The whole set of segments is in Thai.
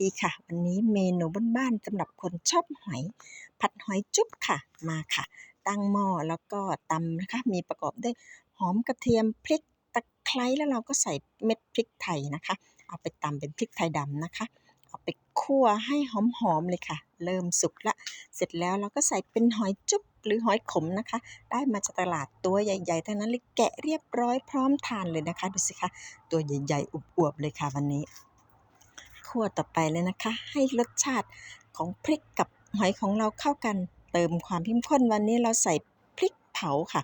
ดีค่ะ วันนี้เมนูบ้านๆสำหรับคนชอบหอย ผัดหอยจุ๊บค่ะมาค่ะ ตั้งหม้อแล้วก็ตำนะคะ มีประกอบด้วยหอมกระเทียมพริกตะไคร้แล้วเราก็ใส่เม็ดพริกไทยนะคะ เอาไปตำเป็นพริกไทยดำนะคะ เอาไปคั่วให้หอมๆเลยค่ะ เริ่มสุกละเสร็จแล้วเราก็ใส่เป็นหอยจุ๊บหรือหอยขมนะคะ ได้มาจากตลาดตัวใหญ่ๆทั้งนั้นเลยแกะเรียบร้อยพร้อมทานเลยนะคะดูสิคะตัวใหญ่ๆอวบๆเลยค่ะวันนี้ คั่วต่อไปเลยนะคะ ให้รสชาติของพริกกับหอยของเราเข้ากัน เติมความเข้มข้นวันนี้เราใส่พริกเผาค่ะ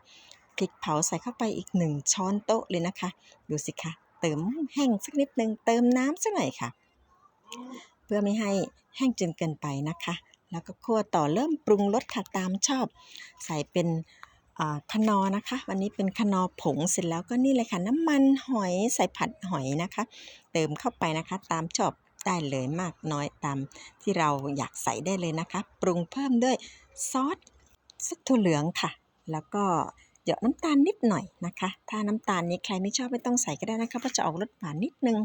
พริกเผาใส่เข้าไปอีกหนึ่งช้อนโต๊ะเลยนะคะ ดูสิคะเติมแห้งสักนิดนึงเติมน้ำสักหน่อยค่ะ เพื่อไม่ให้แห้งจนเกินไปนะคะ แล้วก็คั่วต่อเริ่มปรุงรสค่ะตามชอบ ใส่เป็นอ่าคะนอนะคะ วันนี้เป็นคะนอผงเสร็จแล้วก็นี่เลยค่ะ น้ำมันหอยใส่ผัดหอยนะคะ เติมเข้าไปนะคะ ตามชอบ ได้เลยมากน้อยตามที่เราอยากใส่ได้เลยนะคะ ปรุงเพิ่มด้วยซอสซุปถั่วเหลืองค่ะ แล้วก็เหยาะน้ำตาลนิดหน่อยนะคะ ถ้าน้ำตาลนี้ใครไม่ชอบไม่ต้องใส่ก็ได้นะคะเพราะจะออกรสหวานนิดนึง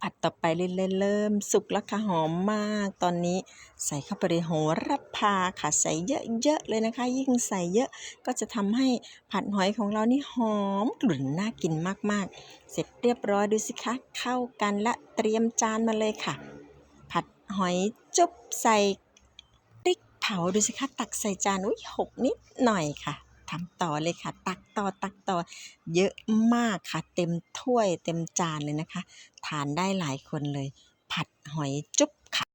ผัดต่อไปเรื่อยๆเริ่มสุกแล้วค่ะหอมมาก ตอนนี้ใส่เข้าไปในโหระพาค่ะใส่เยอะๆเลยนะคะ ยิ่งใส่เยอะก็จะทำให้ผัดหอยของเรานี่หอมกลุ่นน่ากินมากๆ เสร็จเรียบร้อยดูสิคะเข้ากันและเตรียมจานมาเลยค่ะ ผัดหอยจุ๊บใส่พริกเผาดูสิคะตักใส่จานอุ้ยหกนิดหน่อยค่ะ ทำต่อเลยค่ะ ตักต่อตักต่อเยอะมากค่ะ เต็มถ้วยเต็มจานเลยนะคะ ทานได้หลายคนเลย ผัดหอยจุ๊บค่ะ